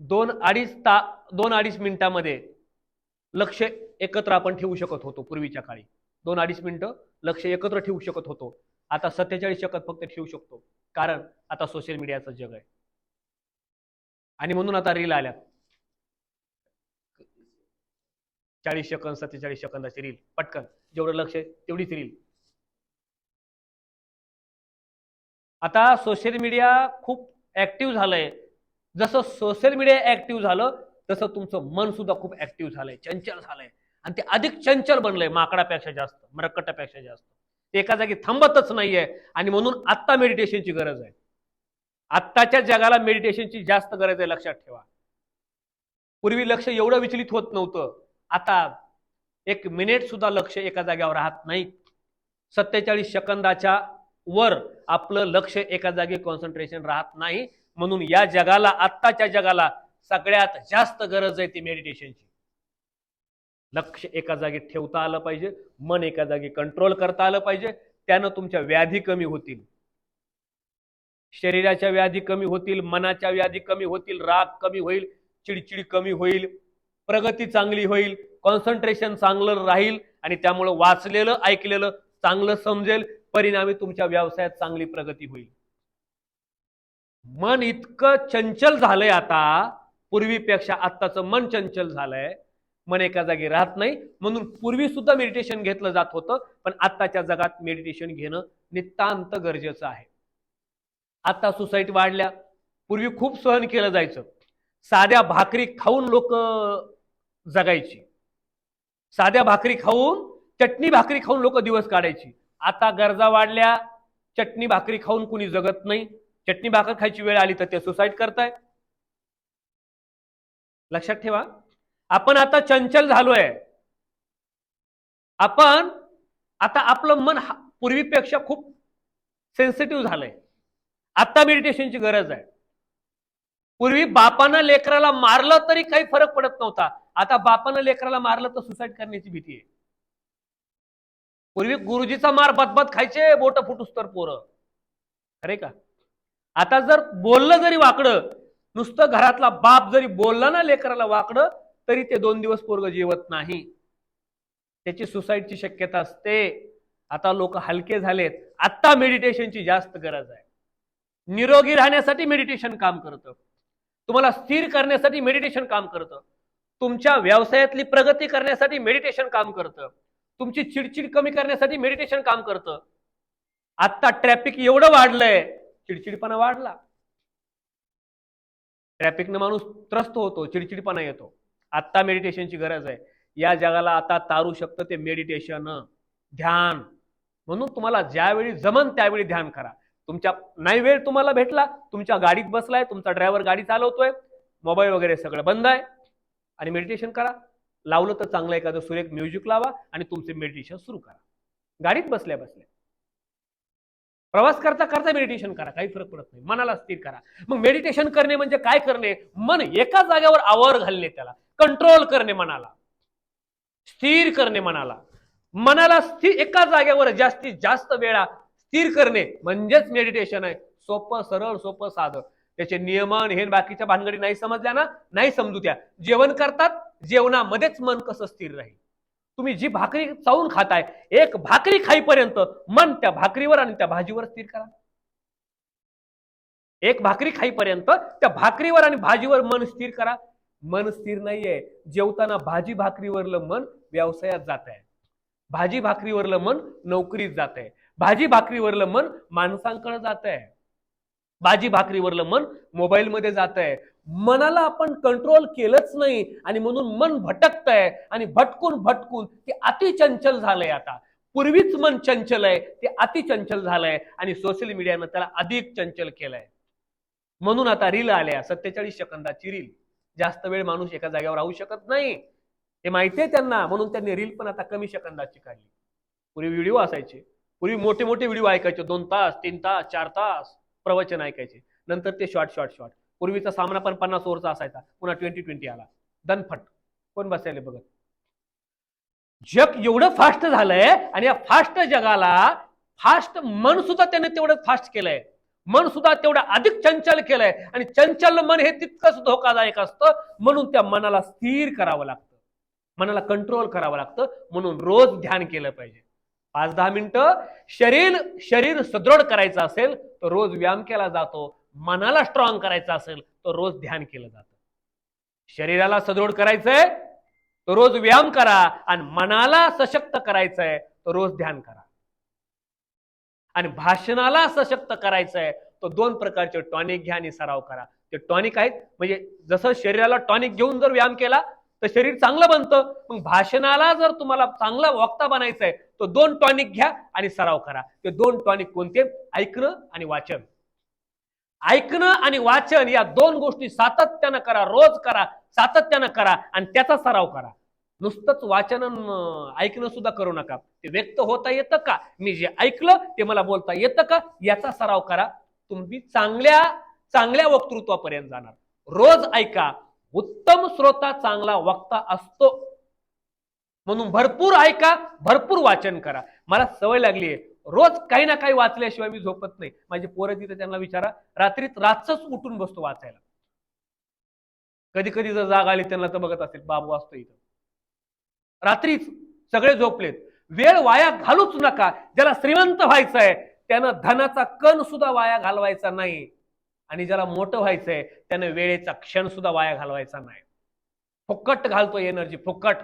दोन अडीच ता दोन अडीच मिनिटामध्ये लक्ष एकत्र आपण ठेवू शकत होतो पूर्वीच्या काळी. दोन अडीच मिनिटं लक्ष एकत्र ठेवू शकत होतो. आता सत्तेचाळीस शकत फक्त ठेवू शकतो. कारण आता सोशल मीडियाचं जग आहे. आणि म्हणून आता रील आल्या. चाळीस सेकंद सत्तेचाळीस सेकंदाची रील पटकन. जेवढं लक्ष आहे तेवढीच रील आता सोशल मीडिया खूप ऍक्टिव्ह झालंय. जसं सोशल मीडिया ऍक्टिव्ह झालं तसं तुमचं मन सुद्धा खूप ऍक्टिव्ह झालंय चंचल झालंय. आणि ते अधिक चंचल बनलंय माकडापेक्षा जास्त मरकटापेक्षा जास्त. ते एका जागी थांबतच नाहीये आणि म्हणून आत्ता मेडिटेशनची गरज आहे. आत्ताच्या जगाला मेडिटेशनची जास्त गरज आहे लक्षात ठेवा. पूर्वी लक्ष एवढं विचलित होत नव्हतं. आता एक मिनिट सुद्धा लक्ष एका जागेवर राहत नाही. सत्तेचाळीस सेकंदाच्या वर आपलं लक्ष एका जागी कॉन्सन्ट्रेशन राहत नाही. म्हणून या जगाला आत्ताच्या जगाला सगळ्यात जास्त गरज आहे ती मेडिटेशनची लक्ष एका जागी ठेवता आलं पाहिजे मन एका जागी कंट्रोल करता आलं पाहिजे त्यानं तुमच्या व्याधी कमी होतील. शरीराच्या व्याधी कमी होतील मनाच्या व्याधी कमी होतील राग कमी होईल चिडचिड कमी होईल प्रगती चांगली होईल कॉन्सन्ट्रेशन चांगलं राहील आणि त्यामुळं वाचलेलं ऐकलेलं चांगलं समजेल परिणामी तुमच्या व्यवसायात चांगली प्रगती होईल. मन इतकं चंचल झालंय आता पूर्वीपेक्षा आत्ताचं मन चंचल झालंय. मन एका जागी राहत नाही. म्हणून पूर्वी सुद्धा मेडिटेशन घेतलं जात होतं पण आत्ताच्या जगात मेडिटेशन घेणं नितांत गरजेचं आहे. आता सोसायटी वाढल्या. पूर्वी खूप सहन केलं जायचं. साध्या भाकरी खाऊन लोक जगायची. साध्या भाकरी खाऊन चटणी भाकरी खाऊन लोक दिवस काढायची. आता गरजा वाढल्या चटणी भाकरी खाऊन कुणी जगत नाही. चटणी भाकर खायची वेळ आली तर ते सुसाईड करताय. लक्षात ठेवा. आपण आता चंचल झालोय. आपण आता आपलं मन पूर्वीपेक्षा खूप सेन्सिटिव्ह झालंय. आता मेडिटेशनची गरज आहे. पूर्वी बापानं लेकराला मारलं तरी काही फरक पडत नव्हता. आता बापानं लेकराला मारलं तर सुसाईड करण्याची भीती आहे. पूर्वी गुरुजीचा मार बदबद खायचे बोट फुटूस तर पोरं. खरे का? आता जर बोललं जरी वाकडं नुसतं घरातला बाप जरी बोलला ना लेकराला वाकडं तरी ते दोन दिवस पोरग जेवत नाही. त्याची सुसाईडची शक्यता असते. आता लोक हलके झालेत. आत्ता मेडिटेशनची जास्त गरज आहे. निरोगी राहण्यासाठी मेडिटेशन काम करतं. तुम्हाला स्थिर करण्यासाठी मेडिटेशन काम करतं. तुमच्या व्यवसायातली प्रगती करण्यासाठी मेडिटेशन काम करतं. तुमची चिडचिड कमी करण्यासाठी मेडिटेशन काम करतं. आत्ता ट्रॅफिक एवढं वाढलंय चिडचिडपणा वाढला. ट्रॅफिकनं माणूस त्रस्त होतो चिडचिडपणा येतो. आत्ता मेडिटेशनची गरज आहे. या जगाला आता तारू शकतं ते मेडिटेशन ध्यान. म्हणून तुम्हाला ज्यावेळी जमन त्यावेळी ध्यान करा. तुमच्या नाही वेळ तुम्हाला भेटला तुमच्या गाडीत बसलाय तुमचा ड्रायव्हर गाडी चालवतोय मोबाईल वगैरे सगळं बंद आहे. आणि मेडिटेशन करा. लावलं तर चांगलं एखादं सुरेख म्युझिक लावा आणि तुमचे मेडिटेशन सुरू करा. गाडीत बसल्या बसल्या. प्रवास करता करता मेडिटेशन करा काही फरक पडत नाही. मनाला स्थिर करा. मग मेडिटेशन करणे म्हणजे काय करणे? मन एका जागेवर आवर घालणे त्याला. कंट्रोल करणे मनाला. स्थिर करणे मनाला. मनाला स्थिर एका जागेवर जास्तीत जास्त वेळा स्थिर करणे म्हणजेच मेडिटेशन आहे. सोपं सरळ सोपं साधं. त्याचे नियमन हे बाकीच्या भानगडी नाही समजल्या ना? नाही समजू त्या जेवण करतात जेवणामध्येच मन कसं स्थिर राहील? तुम्ही जी भाकरी चावून खाताय एक भाकरी खाईपर्यंत मन त्या भाकरीवर आणि त्या भाजीवर स्थिर करा. एक भाकरी खाईपर्यंत त्या भाकरीवर आणि भाजीवर मन स्थिर करा. मन स्थिर नाहीये. जेवताना भाजी भाकरीवरलं मन व्यवसायात जात आहे भाजी भाकरीवरलं मन नोकरीत जात आहे भाजी भाकरीवरलं मन माणसांकडे जात आहे भाजी भाकरीवरलं मन मोबाईलमध्ये जात आहे मनाला आपण कंट्रोल केलंच नाही आणि म्हणून मन भटकत आहे आणि भटकून भटकून ते अतिचंचल झालंय आता. पूर्वीच मन चंचल आहे ते अतिचंचल झालंय आणि सोशल मीडियानं त्याला अधिक चंचल केलंय. म्हणून आता रील आल्या सत्तेचाळीस सेकंदाची रील जास्त वेळ माणूस एका जागेवर राहू शकत नाही. हे माहितीये त्यांना म्हणून त्यांनी रील पण आता कमी सेकंदाची काढली. पूर्वी व्हिडिओ असायचे. पूर्वी मोठे मोठे व्हिडिओ ऐकायचे. दोन तास तीन तास चार तास प्रवचन ऐकायचे. नंतर ते शॉर्ट शॉर्ट शॉर्ट पूर्वीचा सामना पण पन्नास ओव्हरचा असायचा. पुन्हा ट्वेंटी ट्वेंटी आला. दनफट कोण बसायला बघत? जग एवढं फास्ट झालंय आणि या फास्ट जगाला फास्ट मन सुद्धा त्याने तेवढं फास्ट केलंय. मन सुद्धा तेवढं अधिक चंचल केलंय. आणि चंचल मन हे तितकंच धोकादायक असतं. म्हणून त्या मनाला स्थिर करावं लागतं. मनाला कंट्रोल करावं लागतं. म्हणून रोज ध्यान केलं पाहिजे. पाच दहा मिनिटं शरीर शरीर सुदृढ करायचं असेल तर रोज व्यायाम केला जातो. मनाला स्ट्रॉंग करायचं असेल तर रोज ध्यान केलं जातं. शरीराला सदृढ करायचंय तर रोज व्यायाम करा आणि मनाला सशक्त करायचंय तर रोज ध्यान करा. आणि भाषणाला सशक्त करायचंय तर दोन प्रकारचे टॉनिक घ्या आणि सराव करा. ते टॉनिक आहेत म्हणजे जसं शरीराला टॉनिक घेऊन जर व्यायाम केला तर शरीर चांगलं बनतं. मग भाषणाला जर तुम्हाला चांगला वक्ता बनायचंय तर दोन टॉनिक घ्या आणि सराव करा. ते दोन टॉनिक कोणते? ऐकणं आणि वाचन. ऐकणं आणि वाचन या दोन गोष्टी सातत्यानं करा रोज करा सातत्यानं करा आणि त्याचा सराव करा. नुसतंच वाचन ऐकणं सुद्धा करू नका. ते व्यक्त होता येतं का? मी जे ऐकलं ते मला बोलता येतं का? याचा सराव करा. तुम्ही चांगल्या चांगल्या वक्तृत्वापर्यंत जाणार. रोज ऐका. उत्तम श्रोता चांगला वक्ता असतो. म्हणून भरपूर ऐका भरपूर वाचन करा. मला सवय लागली आहे रोज काही ना काही वाचल्याशिवाय मी झोपत नाही. माझे पोरं तिथे त्यांना विचारा रात्रीत रातच उठून बसतो वाचायला. कधी कधी जर जाग आली त्यांना तर बघत असेल बाबू असतो इथं. रात्रीच सगळे झोपलेत. वेळ वाया घालूच नका. ज्याला श्रीमंत व्हायचंय त्यानं धनाचा कण सुद्धा वाया घालवायचा नाही. आणि ज्याला मोठं व्हायचंय त्यानं वेळेचा क्षण सुद्धा वाया घालवायचा नाही. फुकट घालतो एनर्जी फुकट.